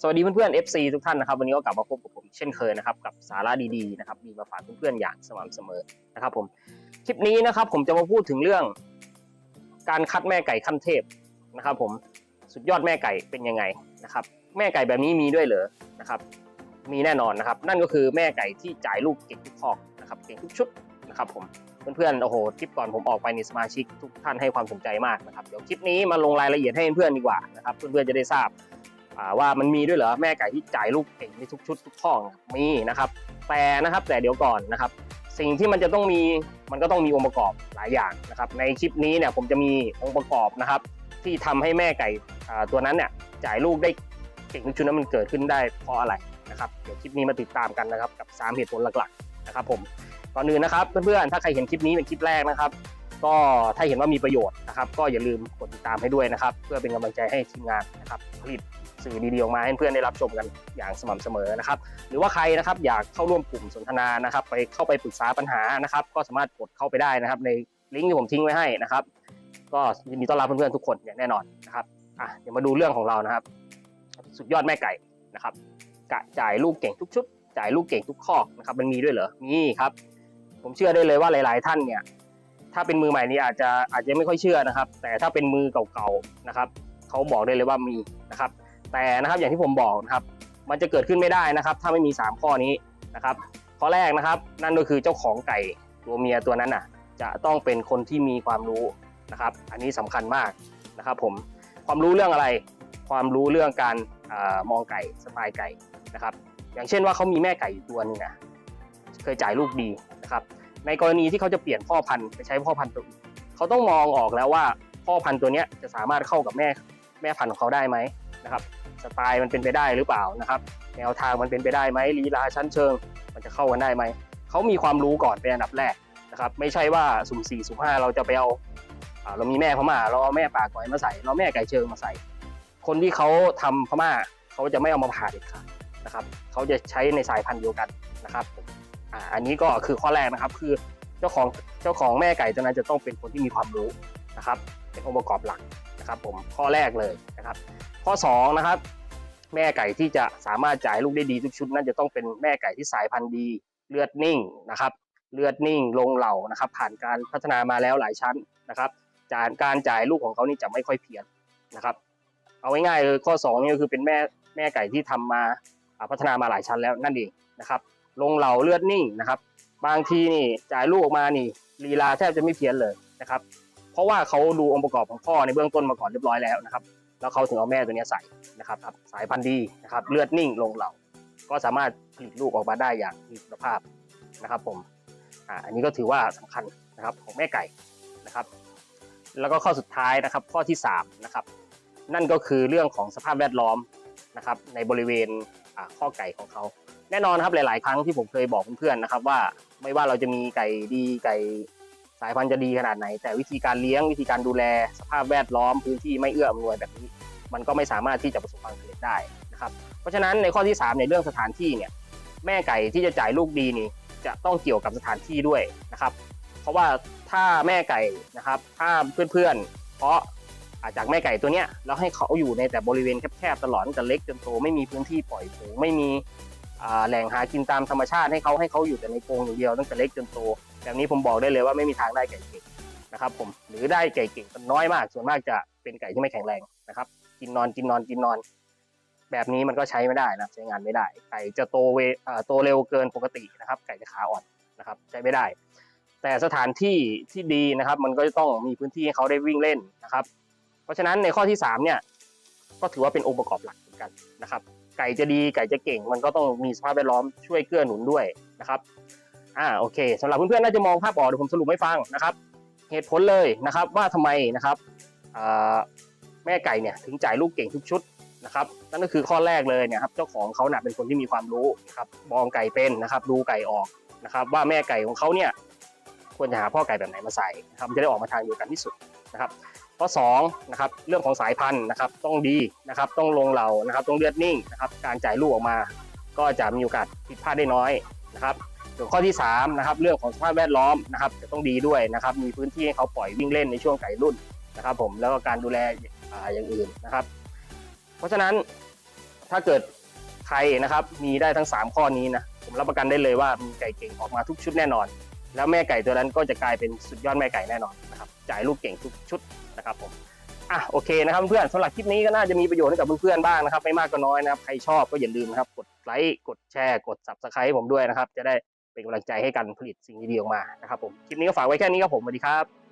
สวัสดีเพื่อนๆ FC ทุกท่านนะครับวันนี้ก็กลับมาพบกับผมเช่นเคยนะครับกับสาระดีๆนะครับมีมาฝากเพื่อนๆอย่างสม่ำเสมอนะครับผมคลิปนี้นะครับผมจะมาพูดถึงเรื่อง การคัดแม่ไก่ขั้นเทพนะครับ ผมสุดยอดแม่ไก่เป็นยังไงนะครับ แม่ไก่แบบนี้มีด้วยเหรอนะครับมีแน่นอนนะครับ นั่นก็คือแม่ไก่ที่จ่ายลูกเก่งทุกคอกนะครับเก่งทุกชุดนะครับผมเพื่อนๆโอ้โหคลิปก่อนผมออกไปในสมาชิกทุกท่านให้ความสนใจมากนะครับเดี๋ยวคลิปนี้มาลงรายละเอียดให้เพื่อนๆดีกว่านะครับเพื่อนๆจะได้ทราบ ว่ามันมีด้วยเหรอแม่ไก่ที่จ่ายลูกเก่งในทุกชุดทุกข้องมีนะครับแต่นะครับแต่เดี๋ยวก่อนนะครับ สิ่งที่มันจะต้องมีมันก็ต้องมีองค์ประกอบหลายอย่างนะครับ ในคลิปนี้เนี่ยผมจะมีองค์ประกอบนะครับ ที่ทำให้แม่ไก่ตัวนั้นเนี่ยจ่ายลูกได้เก่งทุกชุดนั้นมันเกิดขึ้นได้เพราะอะไรนะครับเดี๋ยวคลิปนี้มาติดตามกันนะครับกับ 3 เหตุผลหลักๆนะครับผมก่อนอื่นนะครับเพื่อนๆถ้าใครเห็นคลิปนี้เป็นคลิปแรกนะครับก็ถ้าเห็นว่ามีประโยชน์นะครับ ก็อย่าลืมกดติดตามให้ด้วยนะครับ เพื่อเป็นกำลังใจให้ทีมงานนะครับผลิต สื่อดีๆออกมาให้เพื่อนได้รับชมกันอย่างสม่ำเสมอนะครับ หรือว่าใครนะครับอยากเข้าร่วมกลุ่มสนทนานะครับ ไปเข้าไปปรึกษาปัญหานะครับ ก็สามารถกดเข้าไปได้นะครับ ในลิงก์ที่ผมทิ้งไว้ให้นะครับ ก็ยินดีต้อนรับเพื่อนๆทุกคนอย่างแน่นอนนะครับอะเดี๋ยวมาดูเรื่องของเรานะครับ สุดยอดแม่ไก่นะครับกะจ่ายลูกเก่งทุกชุด จ่ายลูกเก่งทุกข้อกนะครับ มันมีด้วยเหรอมีครับ ผมเชื่อได้เลยว่าหลาย ๆ ท่านเนี่ยถ้าเป็นมือใหม่นี่อาจจะอาจจะไม่ค่อยเชื่อนะครับ แต่ถ้าเป็นมือเก่าๆนะครับเขาบอกได้เลยว่ามีนะครับ แต่นะครับอย่างที่ผมบอกนะครับ มันจะเกิดขึ้นไม่ได้นะครับ ถ้าไม่มี 3 ข้อนี้นะครับ ข้อแรกนะครับ นั่นก็คือเจ้าของไก่ตัวเมียตัวนั้นน่ะ จะต้องเป็นคนที่มีความรู้นะครับ อันนี้สำคัญมากนะครับ ผมความรู้เรื่องอะไร ความรู้เรื่องการอามองไก่สไตล์ไก่นะครับ อย่างเช่นว่าเขามีแม่ไก่อยู่ตัวหนึงอะเคยจ่ายลูกดีนะครับ ในกรณีที่เขาจะเปลี่ยนพ่อพันธุ์ไปใช้พ่อพันธุ์ตัวอื่นเขาต้องมองออกแล้วว่าพ่อพันธุ์ตัวนี้จะสามารถเข้ากับแม่แม่พันธุ์ของเขาได้ไหมนะครับ สไตล์มันเป็นไปได้หรือเปล่านะครับแนวทางมันเป็นไปได้ไหมลีลาชั้นเชิง มันจะเข้ากันได้ไหมเขามีความรู้ก่อนเป็นอันดับแรกนะครับไม่ใช่ว่าสุ่มสี่สุ่มห้าเราจะไปเอาเรามีแม่พม่าเราเอาแม่ป่าก่อยมาใส่เราแม่ไก่เชิงมาใส่ คนที่เขาทำพม่าเขาจะไม่เอามาผ่าเด็ดขาดนะครับเขาจะใช้ในสายพันธุ์เดียวกันนะครับอ่าอันนี้ก็คือข้อแรกนะครับคือเจ้าของเจ้าของแม่ไก่ตัวนั้นจะต้องเป็นคนที่มีความรู้นะครับ เป็นองค์ประกอบหลักนะครับผมข้อแรกเลยนะครับ ข้อ2นะครับแม่ไก่ที่จะสามารถจ่ายลูกได้ดีทุกชุดนั้นจะต้องเป็นแม่ไก่ที่สายพันธุ์ดี เลือดนิ่งนะครับ เลือดนิ่งลงเหล่านะครับ ผ่านการพัฒนามาแล้วหลายชั้นนะครับจากการจ่ายลูกของเขานี่จะไม่ค่อยเพี้ยนนะครับ เอาง่ายๆเลยข้อ2นี่ก็คือเป็นแม่แม่ไก่ที่ทำมาอ่าพัฒนามาหลายชั้นแล้วนั่นเองนะครับลงเหล่าเลือดนิ่งนะครับ บางทีนี่จ่ายลูกออกมานี่ลีลาแทบจะไม่เพี้ยนเลยนะครับ เพราะว่าเขาดูองค์ประกอบของพ่อในเบื้องต้นมาก่อนเรียบร้อยแล้วนะครับ แล้วเขาถึงเอาแม่ตัวนี้ใส่นะครับครับสายพันธุ์ดีนะครับเลือดนิ่งลงเหล่า ก็สามารถผลิตลูกออกมาได้อย่างมีคุณภาพนะครับผมอ่าอันนี้ก็ถือว่าสำคัญนะครับของแม่ไก่นะครับ แล้วก็ข้อสุดท้ายนะครับข้อที่สามนะครับนั่นก็คือเรื่องของสภาพแวดล้อมนะครับในบริเวณข้อไก่ของเขาแน่นอนครับหลาย ๆ ครั้งที่ผมเคยบอกเพื่อนๆนะครับว่าไม่ว่าเราจะมีไก่ดีไก่ สายพันธุ์จะดีขนาดไหน แต่วิธีการเลี้ยงวิธีการดูแล สภาพแวดล้อมพื้นที่ไม่เอื้ออำนวยแบบนี้ มันก็ไม่สามารถที่จะประสบความสำเร็จได้นะครับเพราะฉะนั้นในข้อที่ 3 ในเรื่องสถานที่เนี่ยแม่ไก่ที่จะจ่ายลูกดีนี่จะต้องเกี่ยวกับสถานที่ด้วยนะครับ เพราะว่าถ้าแม่ไก่นะครับถ้าเพื่อนๆ เพราะอาจากแม่ไก่ตัวเนี้ยแล้วให้เขาอยู่ในแต่บริเวณแคบๆตลอดตั้งแต่เล็กจนโตไม่มีพื้นที่ปล่อยฝูงไม่มี แหล่งหากินตามธรรมชาติให้เขาให้เขาอยู่แต่ในกรงอย่างเดียวตั้งแต่เล็กจนโตแบบนี้ผมบอกได้เลยว่าไม่มีทางได้ไก่เก่งนะครับ ผมหรือได้ไก่เก่งมันน้อยมาก ส่วนมากจะเป็นไก่ที่ไม่แข็งแรงนะครับ กินนอนกินนอนกินนอน แบบนี้มันก็ใช้ไม่ได้นะใช้งานไม่ได้ ไก่จะโตเวอโตเร็วเกินปกตินะครับ ไก่จะขาอ่อนนะครับ ใช้ไม่ได้ แต่สถานที่ที่ดีนะครับ มันก็จะต้องมีพื้นที่ให้เขาได้วิ่งเล่นนะครับ เพราะฉะนั้นในข้อที่สามเนี่ยก็ถือว่าเป็นองค์ประกอบหลักเหมือนกันนะครับ ไก่จะดีไก่จะเก่ง มันก็ต้องมีสภาพแวดล้อมช่วยเกื้อหนุนด้วยนะครับอ่าโอเคสำหรับเพื่อนๆน่าจะมองภาพออกเดี๋ยวผมสรุปให้ฟังนะครับ เหตุผลเลยนะครับว่าทำไมนะครับแม่ไก่เนี่ยถึงจ่ายลูกเก่งทุกชุดนะครับนั่นก็คือข้อแรกเลยเนี่ยครับเจ้าของเขาเน่ะเป็นคนที่มีความรู้นะครับมองไก่เป็นนะครับดูไก่ออกนะครับ ว่าแม่ไก่ของเขาเนี่ยควรจะหาพ่อไก่แบบไหนมาใส่นะครับมันจะได้ออกมาทางเดียวกันที่สุดนะครับ ข้อ2นะครับเรื่องของสายพันธุ์นะครับต้องดีนะครับต้องลงเหล่านะครับต้องเลือดนิ่งนะครับการจ่ายลูกออกมา ก็จะมีโอกาสผิดพลาดได้น้อยนะครับส่วนข้อที่3นะครับเรื่องของสภาพแวดล้อมนะครับจะต้องดีด้วยนะครับมีพื้นที่ให้เขาปล่อยวิ่งเล่นในช่วงไก่รุ่นนะครับผมแล้วก็การดูแลอย่างอื่นนะครับ เพราะฉะนั้นถ้าเกิดใครนะครับมีได้ทั้ง 3 ข้อนี้นะผมรับประกันได้เลยว่ามีไก่เก่งออกมาทุกชุดแน่นอน แล้วแม่ไก่ตัวนั้นก็จะกลายเป็นสุดยอดแม่ไก่แน่นอนนะครับจ่ายลูกเก่งทุกชุดนะครับผมอะโอเคนะครับเพื่อนสำหรับคลิปนี้ก็น่าจะมีประโยชน์ให้กับเพื่อนๆบ้างนะครับไม่มากก็น้อยนะครับใครชอบก็อย่าลืมนะครับกดไลค์กดแชร์กด subscribe ให้ผมด้วยนะครับ จะได้เป็นกำลังใจให้กันผลิตสิ่งดีๆออกมานะครับผมคลิปนี้ก็ฝากไว้แค่นี้ครับผมสวัสดีครับ